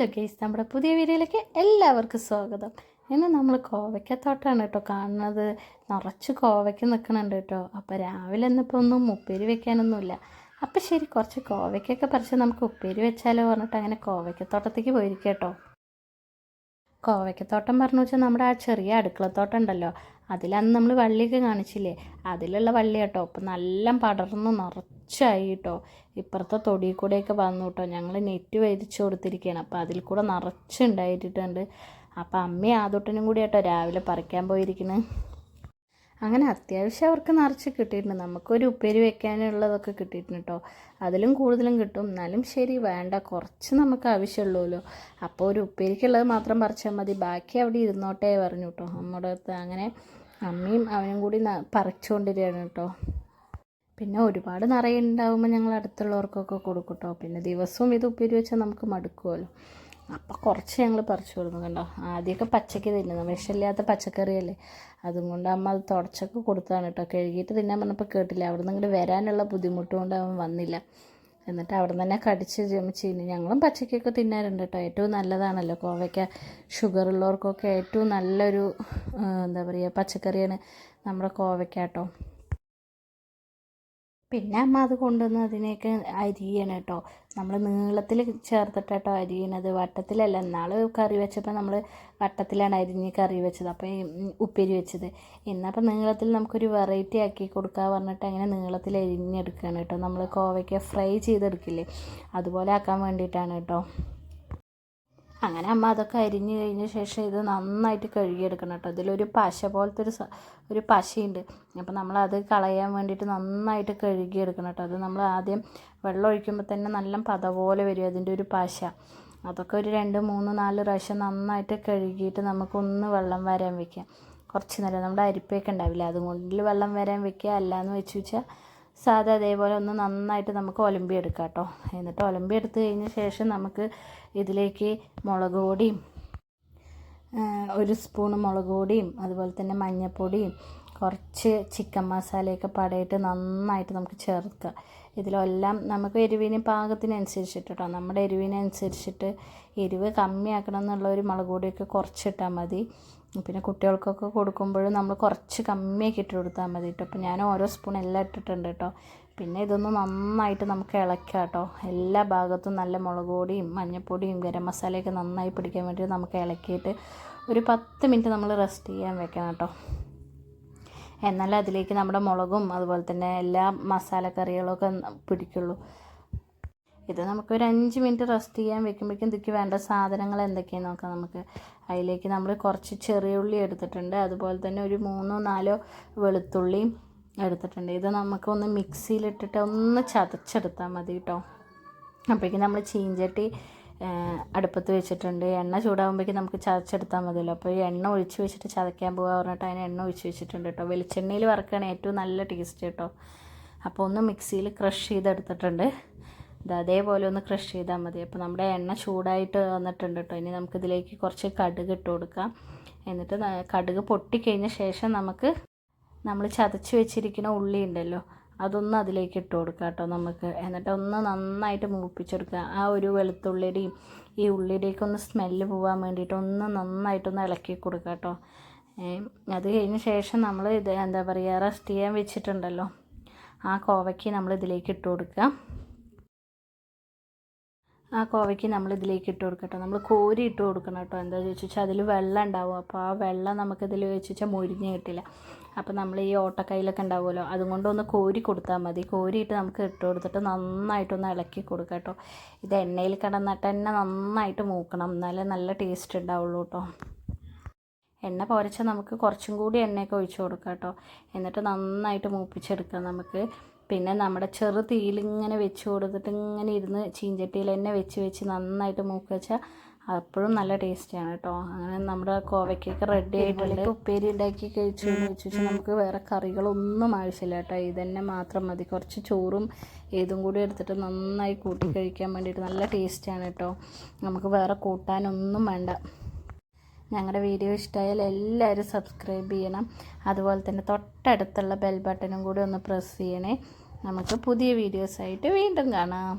Hello case നമ്മുടെ പുതിയ വീഡിയോയിലേക്ക് എല്ലാവർക്കും സ്വാഗതം. ഇന്ന് നമ്മൾ കോവയ്ക്കത്തോട്ടാണ് കേട്ടോ കാണുന്നത്. നിറച്ച് കോവയ്ക്ക് നിൽക്കുന്നുണ്ട് കേട്ടോ. അപ്പോൾ രാവിലെ ഇന്നിപ്പോൾ ഒന്നും ഉപ്പേരി വെക്കാനൊന്നുമില്ല. അപ്പോൾ ശരി കുറച്ച് കോവയ്ക്കൊക്കെ പറിച്ച് നമുക്ക് ഉപ്പേരി വെച്ചാലോ പറഞ്ഞിട്ട് അങ്ങനെ കോവയ്ക്കത്തോട്ടത്തേക്ക് പോയിരിക്കാം കേട്ടോ. കോവയ്ക്കത്തോട്ടം പറഞ്ഞു വെച്ചാൽ നമ്മുടെ ആ ചെറിയ അടുക്കളത്തോട്ടം ഉണ്ടല്ലോ. അതിലന്ന് നമ്മൾ വള്ളിയൊക്കെ കാണിച്ചില്ലേ? അതിലുള്ള വള്ളി കേട്ടോ. അപ്പം നല്ല പടർന്ന് നിറച്ചായി കേട്ടോ ഇപ്പുറത്തെ തൊടിയിൽ കൂടെയൊക്കെ വന്നു കേട്ടോ ഞങ്ങൾ നെറ്റ് വരിച്ചു കൊടുത്തിരിക്കുകയാണ് അപ്പോൾ അതിൽ കൂടെ നിറച്ചുണ്ടായിട്ടുണ്ട്. അപ്പം അമ്മയും ആദോട്ടനും കൂടി കേട്ടോ രാവിലെ പറിക്കാൻ പോയിരിക്കുന്നത് അങ്ങനെ അത്യാവശ്യം അവർക്ക് നിറച്ച് കിട്ടിയിട്ടുണ്ട്. നമുക്കൊരു ഉപ്പേരി വെക്കാനുള്ളതൊക്കെ കിട്ടിയിട്ടുണ്ട് കേട്ടോ. അതിലും കൂടുതലും കിട്ടും. എന്നാലും ശരി വേണ്ട. കുറച്ച് നമുക്ക് ആവശ്യമുള്ളൂല്ലോ. അപ്പോൾ ഒരു ഉപ്പേരിക്കുള്ളത് മാത്രം പറിച്ചാൽ മതി. ബാക്കി അവിടെ ഇരുന്നോട്ടേ പറഞ്ഞു കേട്ടോ നമ്മുടെ അടുത്ത് അങ്ങനെ അമ്മയും അവനും കൂടി പറിച്ചുകൊണ്ടിരിക്കുകയാണ് കേട്ടോ. പിന്നെ ഒരുപാട് നിറയെ ഉണ്ടാകുമ്പോൾ ഞങ്ങൾ അടുത്തുള്ളവർക്കൊക്കെ കൊടുക്കും കേട്ടോ. പിന്നെ ദിവസവും ഇത് ഉപ്പേരി വെച്ചാൽ നമുക്ക് മടുക്കുമല്ലോ അപ്പോൾ കുറച്ച് ഞങ്ങൾ പറിച്ചു കൊടുക്കും കണ്ടോ. ആദ്യമൊക്കെ പച്ചയ്ക്ക് തിന്നുന്നു. വിഷമില്ലാത്ത പച്ചക്കറിയല്ലേ. അതും കൊണ്ട് അമ്മ അത് തുടച്ചൊക്കെ കൊടുത്താണ് കേട്ടോ. കഴുകിയിട്ട് തിന്നാൻ പറഞ്ഞപ്പോൾ കേട്ടില്ല. അവിടെ നിന്ന് ഇങ്ങോട്ട് വരാനുള്ള ബുദ്ധിമുട്ട് കൊണ്ട് അവൻ വന്നില്ല. എന്നിട്ട് അവിടെ തന്നെ കടിച്ച് തിന്നു ഞങ്ങളും പച്ചക്കൊക്കെ തിന്നാറുണ്ട് കേട്ടോ. ഏറ്റവും നല്ലതാണല്ലോ കോവയ്ക്ക. ഷുഗർ ഉള്ളവർക്കൊക്കെ ഏറ്റവും നല്ലൊരു എന്താ പറയുക പച്ചക്കറിയാണ് നമ്മുടെ കോവയ്ക്ക കേട്ടോ. പിന്നെ അമ്മ അത് കൊണ്ടുവന്ന് അതിനെയൊക്കെ അരിയണം കേട്ടോ. നമ്മൾ നീളത്തിൽ ചേർത്തിട്ട് കേട്ടോ അരിയണത്. വട്ടത്തിലല്ല എന്നാൾ കറി വെച്ചപ്പോൾ നമ്മൾ വട്ടത്തിലാണ് അരിഞ്ഞ് കറി വെച്ചത്. അപ്പോൾ ഉപ്പേരി വെച്ചത്. എന്നപ്പോൾ നീളത്തിൽ നമുക്കൊരു വെറൈറ്റി ആക്കി കൊടുക്കുക പറഞ്ഞിട്ട് അങ്ങനെ നീളത്തിൽ അരിഞ്ഞെടുക്കുകയാണ് കേട്ടോ. നമ്മൾ കോവയ്ക്ക് ഫ്രൈ ചെയ്തെടുക്കില്ലേ? അതുപോലെ ആക്കാൻ വേണ്ടിയിട്ടാണ് കേട്ടോ. അങ്ങനെ അമ്മ അതൊക്കെ അരിഞ്ഞ് കഴിഞ്ഞ ശേഷം ഇത് നന്നായിട്ട് കഴുകിയെടുക്കണം കേട്ടോ. ഇതിലൊരു പശ പോലത്തെ ഒരു ഒരു പശയുണ്ട്. അപ്പോൾ നമ്മളത് കളയാൻ വേണ്ടിയിട്ട് നന്നായിട്ട് കഴുകിയെടുക്കണം കേട്ടോ. അത് നമ്മൾ ആദ്യം വെള്ളം ഒഴിക്കുമ്പോൾ തന്നെ നല്ല പത പോലെ വരും അതിന്റെ ഒരു പശ. അതൊക്കെ ഒരു രണ്ട് മൂന്ന് നാല് പ്രാവശ്യം നന്നായിട്ട് കഴുകിയിട്ട് നമുക്കൊന്ന് വെള്ളം വരാൻ വെക്കാം. കുറച്ച് നേരം. നമ്മുടെ അരിപ്പയൊക്കെ ഉണ്ടാവില്ല? അതുകൊണ്ടിൽ വെള്ളം വരാൻ വെക്കുക. അല്ലയെന്ന് വെച്ച് വെച്ചാൽ സാധാ അതേപോലെ ഒന്ന് നന്നായിട്ട് നമുക്ക് ഒലമ്പി എടുക്കാം കേട്ടോ. എന്നിട്ട് ഒലമ്പി എടുത്ത് കഴിഞ്ഞ ശേഷം നമുക്ക് ഇതിലേക്ക് മുളക് പൊടിയും ഒരു സ്പൂൺ മുളക് പൊടിയും അതുപോലെ തന്നെ മഞ്ഞൾപ്പൊടിയും കുറച്ച് ചിക്കൻ മസാലയൊക്കെ പടയിട്ട് നന്നായിട്ട് നമുക്ക് ചേർക്കുക ഇതിലെല്ലാം നമുക്ക് എരിവിന് പാകത്തിനനുസരിച്ചിട്ട് കേട്ടോ. നമ്മുടെ എരിവിനനുസരിച്ചിട്ട് എരിവ് കമ്മിയാക്കണം എന്നുള്ള ഒരു മുളക് പൊടിയൊക്കെ കുറച്ചിട്ടാൽ മതി. പിന്നെ കുട്ടികൾക്കൊക്കെ കൊടുക്കുമ്പോഴും നമ്മൾ കുറച്ച് കമ്മിയാക്കി ഇട്ട് കൊടുത്താൽ മതി കേട്ടോ. അപ്പോൾ ഞാൻ ഓരോ സ്പൂൺ എല്ലാം ഇട്ടിട്ടുണ്ട് കേട്ടോ. പിന്നെ ഇതൊന്ന് നന്നായിട്ട് നമുക്ക് ഇളക്കാം കേട്ടോ. എല്ലാ ഭാഗത്തും നല്ല മുളക് പൊടിയും മഞ്ഞൾപ്പൊടിയും ഗരം മസാലയൊക്കെ നന്നായി പിടിക്കാൻ വേണ്ടി നമുക്ക് ഇളക്കിയിട്ട് ഒരു പത്ത് മിനിറ്റ് നമ്മൾ റെസ്റ്റ് ചെയ്യാൻ വെക്കണം കേട്ടോ. എന്നാലേ അതിലേക്ക് നമ്മുടെ മുളകും അതുപോലെ തന്നെ എല്ലാ മസാലക്കറികളൊക്കെ പിടിക്കുള്ളൂ. ഇത് നമുക്ക് ഒരു അഞ്ച് മിനിറ്റ് റെസ്റ്റ് ചെയ്യാൻ വെക്കുമ്പോഴേക്കും ഇതിക്ക് വേണ്ട സാധനങ്ങൾ എന്തൊക്കെയാണെന്ന് നോക്കാം നമുക്ക്. അതിലേക്ക് നമ്മൾ കുറച്ച് ചെറിയ ഉള്ളി എടുത്തിട്ടുണ്ട്. അതുപോലെ തന്നെ ഒരു മൂന്നോ നാലോ വെളുത്തുള്ളിയും എടുത്തിട്ടുണ്ട്. ഇത് നമുക്കൊന്ന് മിക്സിയിലിട്ടിട്ട് ഒന്ന് ചതച്ചെടുത്താൽ മതി കേട്ടോ. അപ്പോഴേക്കും നമ്മൾ ചീഞ്ചട്ടി അടുപ്പത്ത് വെച്ചിട്ടുണ്ട്. എണ്ണ ചൂടാകുമ്പോഴേക്കും നമുക്ക് ചതച്ചെടുത്താൽ മതിയല്ലോ. അപ്പോൾ എണ്ണ ഒഴിച്ച് വെച്ചിട്ട് ചതയ്ക്കാൻ പോകുക പറഞ്ഞിട്ട് അതിന് എണ്ണ ഒഴിച്ച് വെച്ചിട്ടുണ്ട് കേട്ടോ. വെളിച്ചെണ്ണയിൽ വറക്കുകയാണ് ഏറ്റവും നല്ല ടേസ്റ്റ് കേട്ടോ. അപ്പോൾ ഒന്ന് മിക്സിയിൽ ക്രഷ് ചെയ്തെടുത്തിട്ടുണ്ട്. ഇത് അതേപോലെ ഒന്ന് ക്രഷ് ചെയ്താൽ മതി. അപ്പോൾ നമ്മുടെ എണ്ണ ചൂടായിട്ട് വന്നിട്ടുണ്ട് കേട്ടോ ഇനി നമുക്കിതിലേക്ക് കുറച്ച് കടുക് ഇട്ട് കൊടുക്കാം. എന്നിട്ട് കടുക് പൊട്ടിക്കഴിഞ്ഞ ശേഷം നമുക്ക് നമ്മൾ ചതച്ച് വെച്ചിരിക്കുന്ന ഉള്ളി ഉണ്ടല്ലോ അതൊന്ന് അതിലേക്ക് ഇട്ട് കൊടുക്കുക കേട്ടോ നമുക്ക്. എന്നിട്ട് ഒന്ന് നന്നായിട്ട് മൂപ്പിച്ചെടുക്കുക ആ ഒരു വെളുത്തുള്ളിയുടെയും ഈ ഉള്ളിയുടെയൊക്കെ ഒന്ന് സ്മെല്ല് പോകാൻ വേണ്ടിയിട്ട് ഒന്ന് നന്നായിട്ടൊന്ന് ഇളക്കി കൊടുക്കുക കേട്ടോ അത് കഴിഞ്ഞ ശേഷം നമ്മൾ ഇത് എന്താ പറയുക റെസ്റ്റ് ചെയ്യാൻ വെച്ചിട്ടുണ്ടല്ലോ. ആ കോവയ്ക്ക് നമ്മൾ ഇതിലേക്ക് ഇട്ട് കൊടുക്കുക. ആ കോവയ്ക്ക് നമ്മൾ ഇതിലേക്ക് ഇട്ട് കൊടുക്കട്ടോ. നമ്മൾ കോരി ഇട്ട് കൊടുക്കണം കേട്ടോ. എന്താ ചോദിച്ചു വെച്ചാൽ അതിൽ വെള്ളം ഉണ്ടാവും. അപ്പോൾ ആ വെള്ളം നമുക്കിതിൽ വെച്ച് വെച്ചാൽ മുരിഞ്ഞ് കിട്ടില്ല. അപ്പോൾ നമ്മൾ ഈ ഓട്ടക്കൈയിലൊക്കെ ഉണ്ടാവുമല്ലോ അതുകൊണ്ട് കോരി കൊടുത്താൽ മതി. കോരിയിട്ട് നമുക്ക് ഇട്ട് കൊടുത്തിട്ട് നന്നായിട്ടൊന്ന് ഇളക്കി കൊടുക്കുക കേട്ടോ. ഇത് എണ്ണയിൽ കിടന്നിട്ട് തന്നെ നന്നായിട്ട് മൂക്കണം. എന്നാലേ നല്ല ടേസ്റ്റ് ഉണ്ടാവുള്ളൂ കേട്ടോ. എണ്ണ പോരച്ച നമുക്ക് കുറച്ചും കൂടി എണ്ണയൊക്കെ ഒഴിച്ച് കൊടുക്കാം കേട്ടോ. എന്നിട്ട് നന്നായിട്ട് മൂപ്പിച്ചെടുക്കാം നമുക്ക്. പിന്നെ നമ്മുടെ ചെറു തീയിലിങ്ങനെ വെച്ച് കൊടുത്തിട്ട് ഇങ്ങനെ ഇരുന്ന് ചീഞ്ചട്ടിയിൽ തന്നെ വെച്ച് വെച്ച് നന്നായിട്ട് മൂക്ക് വെച്ചാൽ അപ്പോഴും നല്ല ടേസ്റ്റിയാണ് കേട്ടോ അങ്ങനെ നമ്മുടെ കോവയ്ക്കൊക്കെ റെഡി ആയിട്ടുണ്ട്. ഉപ്പേരി ഉണ്ടാക്കി കഴിച്ചു എന്ന് വെച്ച്. വെച്ചാൽ നമുക്ക് വേറെ കറികളൊന്നും ആവശ്യമില്ല കേട്ടോ ഇതന്നെ മാത്രം മതി. കുറച്ച് ചോറും ഏതും കൂടി എടുത്തിട്ട് നന്നായി കൂട്ടി കഴിക്കാൻ വേണ്ടിയിട്ട് നല്ല ടേസ്റ്റിയാണ് കേട്ടോ നമുക്ക് വേറെ കൂട്ടാനൊന്നും വേണ്ട. ഞങ്ങളുടെ വീഡിയോ ഇഷ്ടമായാൽ എല്ലാവരും സബ്സ്ക്രൈബ് ചെയ്യണം. അതുപോലെ തന്നെ തൊട്ടടുത്തുള്ള ബെൽ ബട്ടണും കൂടി ഒന്ന് പ്രസ് ചെയ്യണേ. നമുക്ക് പുതിയ വീഡിയോസായിട്ട് വീണ്ടും കാണാം.